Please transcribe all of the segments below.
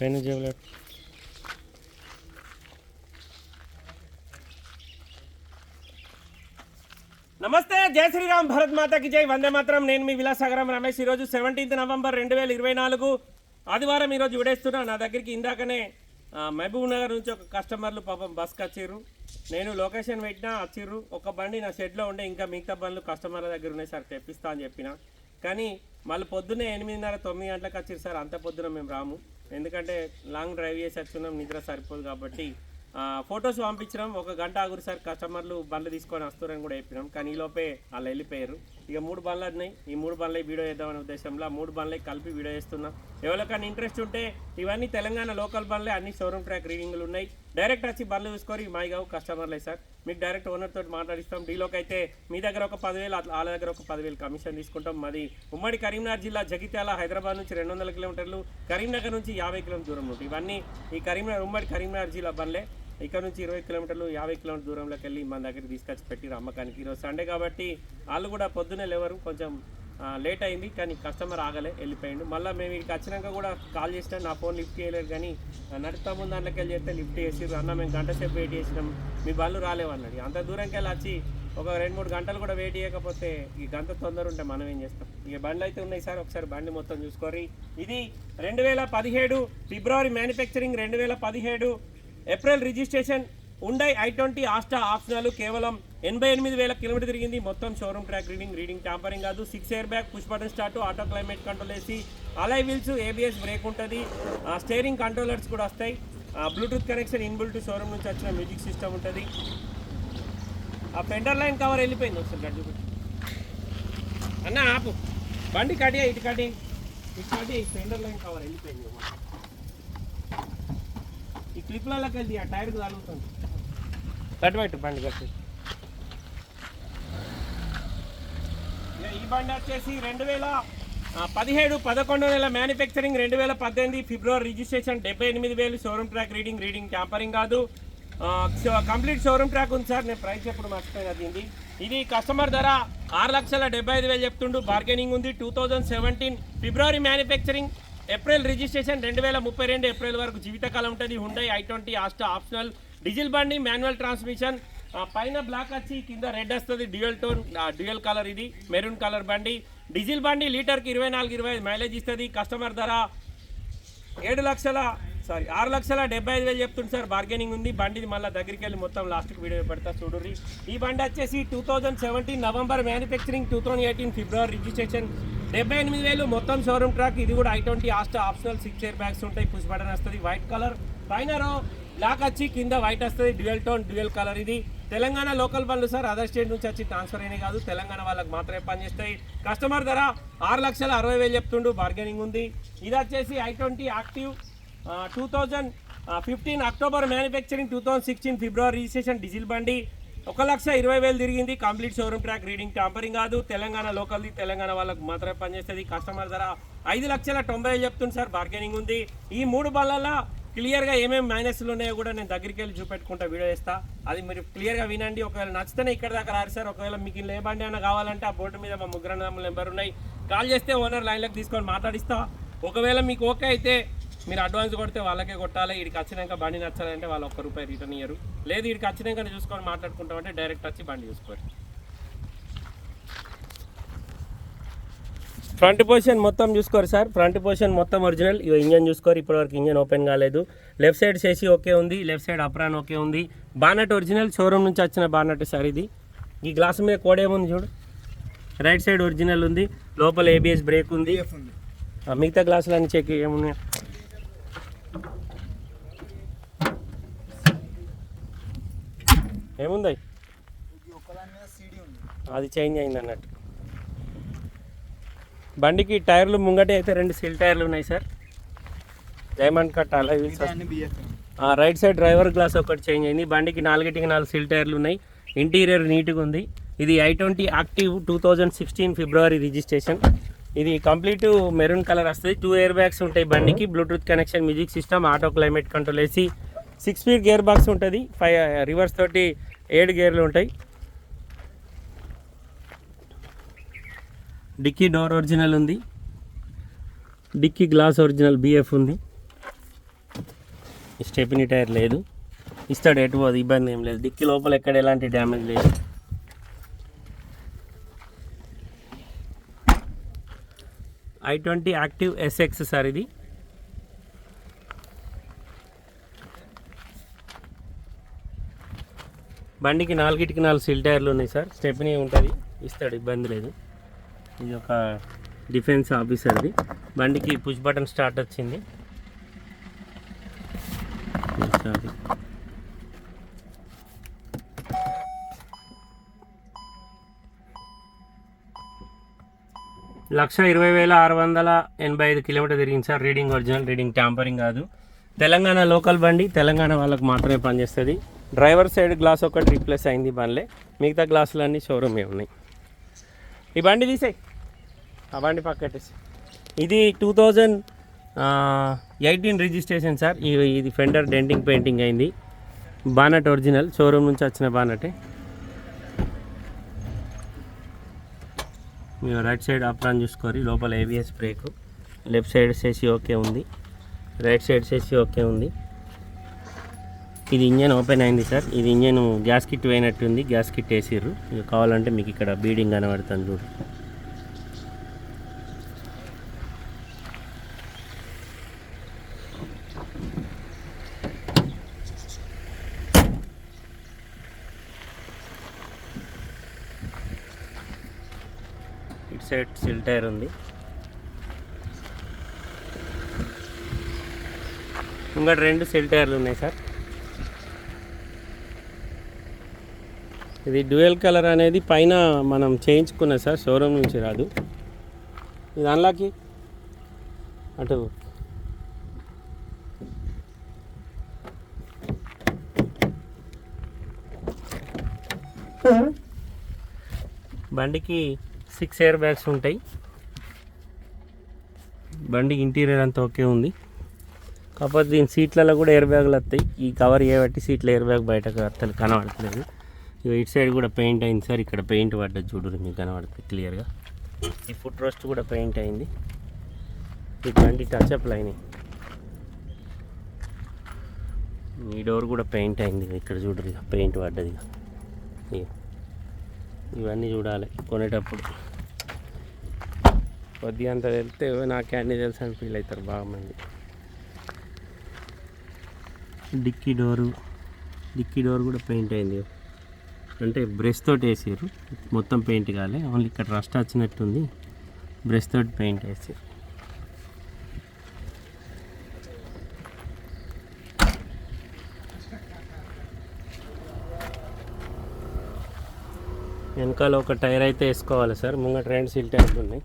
Pen జేబులో నమస్తే జై శ్రీరామ్ భరత్ మాతకి జై. వందే మాత్రం. నేను మీ విలాసాగరం రమేష్. ఈరోజు సెవెంటీన్త్ నవంబర్ రెండు వేల ఇరవై నాలుగు ఆదివారం ఈరోజు విడేస్తున్నా. నా దగ్గరికి ఇందాకనే మహబూబ్ నగర్ నుంచి ఒక కస్టమర్లు పాపం బస్కి వచ్చిర్రు నేను లొకేషన్ పెట్టినా వచ్చిర్రు ఒక బండి నా షెడ్లో ఉండే ఇంకా మిగతా బండ్లు కస్టమర్ల దగ్గర ఉన్నాయి. సార్ తెప్పిస్తా అని చెప్పిన. కానీ మళ్ళీ పొద్దున్నే ఎనిమిదిన్నర తొమ్మిది గంటలకు వచ్చిర్రు సార్. అంత పొద్దున మేము రాము. ఎందుకంటే లాంగ్ డ్రైవ్ చేసి వచ్చున్నాం నిద్ర సరిపోదు కాబట్టి ఫొటోస్ పంపించినాం. ఒక గంట ఆగురు సార్ కస్టమర్లు బండ్లు తీసుకొని వస్తారని కూడా చెప్పినాం. కానీ ఈలోపే వాళ్ళు వెళ్ళిపోయారు. ఇక మూడు బండ్లు అన్నాయి ఈ మూడు బండ్లై వీడియో చేద్దామనే ఉద్దేశంలో మూడు బండ్లై కలిపి వీడియో చేస్తున్నా. ఎవరికైనా ఇంట్రెస్ట్ ఉంటే ఇవన్నీ తెలంగాణ లోకల్ బండ్లే అన్ని షోరూమ్ ట్రాక్ రీడింగ్లు ఉన్నాయి. డైరెక్ట్ వచ్చి బండ్లు చూసుకొని మాయిగావు కస్టమర్లే సార్. మీకు డైరెక్ట్ ఓనర్ తోటి మాట్లాడిస్తాం. డీలోకి అయితే మీ దగ్గర ఒక పదివేలు వాళ్ళ దగ్గర ఒక పదివేలు కమిషన్ తీసుకుంటాం. మాది ఉమ్మడి కరీంనగర్ జిల్లా జగిత్యాల హైదరాబాద్ నుంచి రెండు వందల కిలోమీటర్లు కరీంనగర్ నుంచి యాభై కిలోమీటర్ దూరం ఉంటుంది. ఇవన్నీ ఈ కరీంనగర్ ఉమ్మడి కరీంనగర్ జిల్లా బండ్లే. ఇక్కడ నుంచి ఇరవై కిలోమీటర్లు యాభై కిలోమీటర్ దూరంలోకి వెళ్ళి మన దగ్గరికి తీసుకొచ్చి పెట్టిరు అమ్మకానికి ఈరోజు సండే కాబట్టి వాళ్ళు కూడా పొద్దున్నే లేవరు కొంచెం లేట్ అయింది కానీ కస్టమర్ ఆగలే వెళ్ళిపోయిండు. మళ్ళీ మేము ఇక్కడికి వచ్చినాక కూడా కాల్ చేసినా నా ఫోన్ లిఫ్ట్ చేయలేరు కానీ ఆ, ముందు దాంట్లోకి వెళ్ళి చేస్తే లిఫ్ట్ చేసిర్రు. అన్న మేము గంట సేపు వెయిట్ చేసినాం మీ బళ్ళు రాలేవు అంత దూరంకి వెళ్ళి వచ్చి ఒక రెండు మూడు గంటలు కూడా వెయిట్ చేయకపోతే ఈ గంట తొందర ఉంటే మనం ఏం చేస్తాం? ఇక బండ్లు అయితే ఉన్నాయి సార్ ఒకసారి బండి మొత్తం చూసుకోరి ఇది రెండు వేల పదిహేడు ఫిబ్రవరి మ్యానుఫ్యాక్చరింగ్ రెండు వేల పదిహేడు April registration Hyundai I twenty Asta optional కేవలం ఎనభై ఎనిమిది వేల కిలోమీటర్ తిరిగింది. మొత్తం showroom track reading reading tampering కాదు. Six airbag push button start auto climate control వేసి అలై వీల్స్ ఏబిఎస్ బ్రేక్ ఉంటుంది. స్టేరింగ్ కంట్రోలర్స్ కూడా వస్తాయి. బ్లూటూత్ కనెక్షన్ ఇన్బుల్ షోరూమ్ నుంచి వచ్చిన మ్యూజిక్ సిస్టమ్ ఉంటుంది. ఆ ఫెండర్ లైన్ కవర్ వెళ్ళిపోయింది ఒకసారి గడ్డి చూపించు. అన్న ఆపు. బండి కడియా ఇటు కడి ఇటు కడి ఫెండర్ లైన్ కవర్ వెళ్ళిపోయింది. క్లిప్లలోకి వెళ్ళి ఆ టైర్కి తగులుతుంది. కట్టుబెట్టు బండి కట్టి ఈ బండి వచ్చేసి రెండు వేల పదిహేడు పదకొండు నెల మ్యానుఫ్యాక్చరింగ్ రెండు వేల పద్దెనిమిది ఫిబ్రవరి రిజిస్ట్రేషన్ డెబ్బై ఎనిమిది వేలు showroom track reading reading tampering కాదు. కంప్లీట్ షోరూమ్ ట్రాక్ ఉంది సార్. నేను ప్రైస్ ఎప్పుడు మర్చిపోయినా దీన్ని ఇది కస్టమర్ ధర ఆరు లక్షల డెబ్బై ఐదు వేలు చెప్తుండు. బార్గెనింగ్ ఉంది. Two thousand seventeen February manufacturing April registration రెండు వేల ముప్పై రెండు ఏప్రిల్ వరకు జీవితకాలం ఉంటుంది. Hyundai I twenty Asta optional diesel బండి మాన్యువల్ ట్రాన్స్మిషన్ పైన బ్లాక్ వచ్చి కింద రెడ్ వస్తుంది. డ్యూయల్ టోన్ డ్యూయల్ కలర్ ఇది. మెరూన్ కలర్ బండి. డీజిల్ బండి లీటర్కి ఇరవై నాలుగు ఇరవై ఐదు మైలేజ్ ఇస్తుంది. కస్టమర్ ధర ఏడు లక్షల సారీ. ఆరు లక్షల డెబ్బై ఐదు వేలు చెప్తుంది సార్. బార్గెనింగ్ ఉంది. బండిది మళ్ళీ దగ్గరికి వెళ్ళి మొత్తం లాస్ట్కి వీడియో పెడతా చూడుర్రి. ఈ బండి వచ్చేసి two thousand seventeen November manufacturing two thousand eighteen February registration డెబ్బై ఎనిమిది వేలు మొత్తం షోరూమ్ ట్రాక్ ఇది కూడా I twenty Asta optional six airbags ఉంటాయి. పుష్ బటన్ వస్తుంది. వైట్ కలర్ పైన బ్లాక్ వచ్చి కింద వైట్ వస్తుంది. డ్యూయల్ టోన్ డ్యూయల్ కలర్ ఇది. తెలంగాణ లోకల్ బండ్లు సార్. అదర్ స్టేట్ నుంచి వచ్చి ట్రాన్స్ఫర్ అయినాయి కాదు. తెలంగాణ వాళ్ళకి మాత్రమే పనిచేస్తాయి. కస్టమర్ ధర ఆరు లక్షల అరవై వేలు చెప్తుండు. బార్గెనింగ్ ఉంది. ఇది వచ్చేసి I twenty active two thousand fifteen October manufacturing two thousand sixteen February registration diesel బండి. ఒక లక్ష ఇరవై వేలు తిరిగింది. Complete showroom track reading tampering కాదు. తెలంగాణ లోకల్ది తెలంగాణ వాళ్ళకి మాత్రమే పనిచేస్తుంది. కస్టమర్ ధర ఐదు లక్షల తొంభై ఐదు చెప్తుంది సార్. బార్గెనింగ్ ఉంది. ఈ మూడు బళ్ళల్లో క్లియర్గా ఏమేమి మైనస్లు ఉన్నాయో కూడా నేను దగ్గరికి వెళ్ళి చూపెట్టుకుంటా వీడియో చేస్తా. అది మీరు క్లియర్గా వినండి. ఒకవేళ నచ్చితేనే ఇక్కడ దాకా రారు సార్. ఒకవేళ మీకు లేబండి ఏ బండి అయినా కావాలంటే ఆ బోర్డు మీద మా ముగ్గురు నెంబర్ ఉన్నాయి. కాల్ చేస్తే ఓనర్ లైన్లోకి తీసుకొని మాట్లాడిస్తా. ఒకవేళ మీకు ఓకే అయితే మీరు అడ్వాన్స్ కొడితే వాళ్ళకే కొట్టాలి వీడికి వచ్చినాక బండి నచ్చాలంటే వాళ్ళు ఒక్క రూపాయి రిటర్న్ ఇయ్యరు. లేదు వీడికి వచ్చినాక చూసుకొని మాట్లాడుకుంటామంటే డైరెక్ట్ వచ్చి బండి చూసుకోరు. ఫ్రంట్ పొజిషన్ మొత్తం చూసుకోరు సార్. ఫ్రంట్ పొజిషన్ మొత్తం ఒరిజినల్ ఇవి ఇంజన్ చూసుకోరు. ఇప్పటివరకు ఇంజన్ ఓపెన్ కాలేదు. లెఫ్ట్ సైడ్ చేసి ఓకే ఉంది. లెఫ్ట్ సైడ్ అప్రాన్ ఓకే ఉంది. బానట్ ఒరిజినల్ షోరూమ్ నుంచి వచ్చిన బానట్ సార్ ఇది. ఈ గ్లాస్ మీద కోడ్ ఏముంది చూడు? రైట్ సైడ్ ఒరిజినల్ ఉంది. లోపల ఏబిఎస్ బ్రేక్ ఉంది. మిగతా గ్లాసులు అన్ని చెక్ ఏమున్నాయి? ఏముంది? అది చేంజ్ అయింది అన్నట్టు. బండికి టైర్లు ముంగటే అయితే రెండు సిల్ టైర్లు ఉన్నాయి సార్. డైమండ్ కట్ అలా రైట్ సైడ్ డ్రైవర్ గ్లాస్ ఒకటి చేంజ్ అయింది. బండికి నాలుగిటికి నాలుగు సిల్ టైర్లు ఉన్నాయి. ఇంటీరియర్ నీట్గా ఉంది. ఇది i twenty Active two thousand sixteen February registration. ఇది కంప్లీట్ మెరూన్ కలర్ వస్తుంది. టూ ఇయర్ బ్యాగ్స్ ఉంటాయి బండికి. Bluetooth connection music system auto climate control వేసి సిక్స్ స్పీడ్ గేర్ బాక్స్ ఉంటుంది. ఫైవ్ రివర్స్ తోటి ఏడు గేర్లు ఉంటాయి. డిక్కీ డోర్ ఒరిజినల్ ఉంది. డిక్కీ గ్లాస్ ఒరిజినల్ బిఎఫ్ ఉంది. స్టెపినీ టైర్ లేదు. ఇస్తాడు ఎటు అది ఇబ్బంది ఏం లేదు. డిక్కీ లోపల ఎక్కడ ఎలాంటి డ్యామేజ్ లేదు. I twenty active SX sir ఇది. బండికి నాలుగిటికి నాలుగు సిల్ టైర్లు ఉన్నాయి సార్. స్టెప్నీ ఉంటుంది. ఇస్తాడు ఇబ్బంది లేదు. ఇది ఒక డిఫెన్స్ ఆఫీసర్ది. బండికి పుష్ బటన్ స్టార్ట్ వచ్చింది. లక్ష ఇరవై వేల ఆరు వందల ఎనభై ఐదు కిలోమీటర్ తిరిగింది sir. Reading original reading tampering కాదు. తెలంగాణ లోకల్ బండి తెలంగాణ వాళ్ళకి మాత్రమే పనిచేస్తుంది. డ్రైవర్ సైడ్ గ్లాస్ ఒకటి రీప్లేస్ అయింది బండ్లే. మిగతా గ్లాసులన్నీ షోరూమే ఉన్నాయి. ఈ బండి తీసేయి. ఆ బండి పక్కటేసి ఇది two thousand eighteen registration sir. ఇది ఫెండర్ డెంటింగ్ పెయింటింగ్ అయింది. బానట్ ఒరిజినల్ షోరూమ్ నుంచి వచ్చిన బానటే. మీరు రైట్ సైడ్ అప్రాన్ చూసుకోరి లోపల ఏవిఎస్ బ్రేక్. లెఫ్ట్ సైడ్ చేసి ఓకే ఉంది. రైట్ సైడ్ చేసి ఓకే ఉంది. ఇది ఇంజన్ ఓపెన్ అయింది సార్. ఇది ఇంజన్ గ్యాస్ కిట్ పోయినట్టుంది. గ్యాస్ కిట్ వేసిర్రు. ఇక కావాలంటే మీకు ఇక్కడ బీడింగ్ కనబడుతుంది చూడు. ఇటు సైడ్ సిల్ టైర్ ఉంది. ఇంకా రెండు సెల్ టైర్లు ఉన్నాయి సార్. ఇది డ్యూయల్ కలర్ అనేది పైన మనం చేయించుకున్న సార్ షోరూమ్ నుంచి రాదు. ఇది అన్లాకి అటు. బండికి సిక్స్ ఎయిర్ బ్యాగ్స్ ఉంటాయి. బండి ఇంటీరియర్ అంతా ఓకే ఉంది. కాకపోతే దీని సీట్లలో కూడా ఎయిర్ బ్యాగులు వస్తాయి. ఈ కవర్ చేయబట్టి సీట్లో ఎయిర్ బ్యాగ్ బయటకు వస్తలు కనబడతలేదు ఇటు సైడ్ కూడా పెయింట్ అయింది సార్. ఇక్కడ పెయింట్ పడ్డది చూడరు మీకు కనబడుతుంది క్లియర్గా ఈ ఫుట్ రోస్ట్ కూడా పెయింట్ అయింది. ఇటువంటి టచ్ టచ్అప్లు అయినాయి ఈ డోర్ కూడా పెయింట్ అయింది ఇక్కడ చూడరు ఇక పెయింట్ పడ్డది ఇక. ఇవన్నీ చూడాలి కొనేటప్పుడు. కొద్దిగా అంత వెళ్తే నాకే అన్ని తెలుసు అని ఫీల్ అవుతారు బాగా మంది. డిక్కీ డోరు డిక్కీ డోర్ కూడా పెయింట్ అయింది అంటే బ్రష్ తోటి వేసారు. మొత్తం పెయింట్ కాలే. ఓన్లీ ఇక్కడ రస్ట్ వచ్చినట్టుంది. బ్రష్ తోటి పెయింట్ వేసారు వెనకాల ఒక టైర్ అయితే వేసుకోవాలి సార్. ముంగట రెండు సీల్ టైర్లు ఉన్నాయి.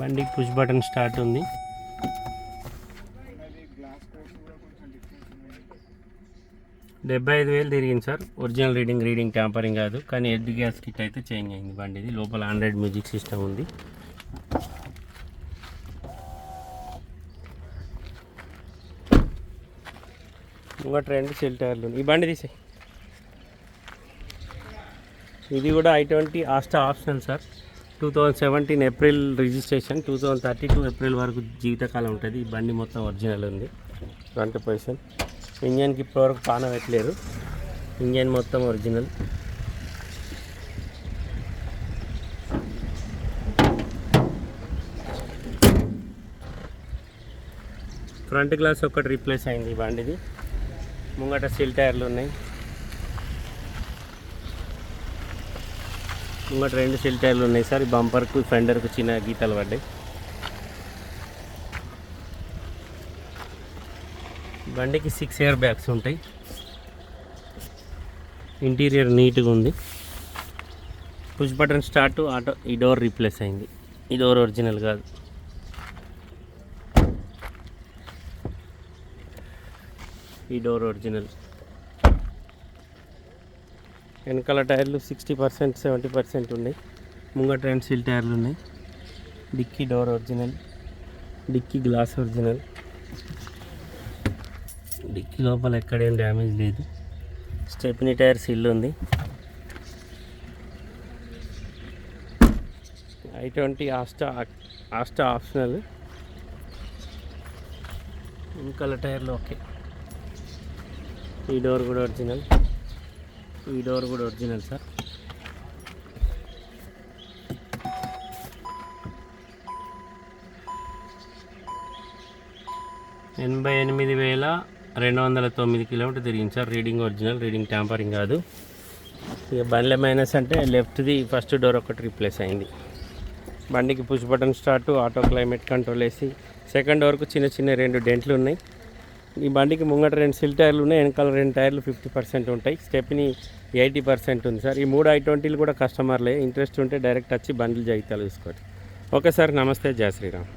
బండికి పుష్ బటన్ స్టార్ట్ ఉంది. డెబ్బై ఐదు వేలు తిరిగింది sir. Original reading reading tampering కాదు. కానీ ఎడ్ గ్యాస్ కిట్ అయితే చేంజ్ అయింది బండిది. లోపల ఆండ్రాయిడ్ మ్యూజిక్ సిస్టమ్ ఉంది. ఇంకా రెండు సెల్ టైర్లు ఈ బండి తీసే ఇది కూడా I twenty Asta option sir. Two thousand seventeen April registration two thousand thirty two April వరకు జీవితకాలం ఉంటుంది. ఈ బండి మొత్తం ఒరిజినల్ ఉంది. ఫ్రంట్ పొజిషన్ ఇంజన్కి ఇప్పటివరకు పాన పెట్టలేరు ఇంజన్ మొత్తం ఒరిజినల్. ఫ్రంట్ గ్లాస్ ఒకటి రీప్లేస్ అయింది ఈ బండిది. ముంగట సిల్ టైర్లు ఉన్నాయి. ముంగట రెండు సిల్ టైర్లు ఉన్నాయి సార్. ఈ బంపర్కు ఫెండర్కు చిన్న గీతలు పడ్డాయి. బండికి సిక్స్ ఇయర్ బ్యాగ్స్ ఉంటాయి. ఇంటీరియర్ నీట్గా ఉంది. పుష్ బటన్ స్టార్ట్ ఆటో ఈ డోర్ రీప్లేస్ అయింది. ఈ డోర్ ఒరిజినల్ కాదు. ఈ డోర్ ఒరిజినల్ వెనకాల టైర్లు సిక్స్టీ పర్సెంట్ సెవెంటీ పర్సెంట్ ఉన్నాయి. ముంగట రెండు సీల్ టైర్లు ఉన్నాయి. Dicky door original dicky glass original dicky లోపల ఎక్కడేం డ్యామేజ్ లేదు. స్టెప్నీ టైర్ సిల్ ఉంది. I twenty Asta Asta optional. ఇంకల టైర్లు ఓకే. ఈ డోర్ కూడా ఒరిజినల్. ఈ డోర్ కూడా ఒరిజినల్ సార్. ఎనభై ఎనిమిది వేల రెండు వందల తొమ్మిది కిలోమీటర్ తిరిగింది sir reading original reading tampering కాదు. ఇక బండ్ల మైనస్ అంటే లెఫ్ట్ది ఫస్ట్ డోర్ ఒకటి రీప్లేస్ అయింది. బండికి push button start auto climate control వేసి సెకండ్ డోర్కు చిన్న చిన్న రెండు డెంట్లు ఉన్నాయి. ఈ బండికి ముంగట రెండు సిల్ టైర్లు ఉన్నాయి వెనకాల రెండు టైర్లు ఫిఫ్టీ పర్సెంట్ ఉంటాయి. స్టెప్ని ఎయిటీ పర్సెంట్ ఉంది సార్. ఈ మూడు ఐ ట్వంటీలు కూడా కస్టమర్లే. ఇంట్రెస్ట్ ఉంటే డైరెక్ట్ వచ్చి బండ్లు జాగితాలు తీసుకోండి. ఓకే సార్ నమస్తే. జయ శ్రీరామ్.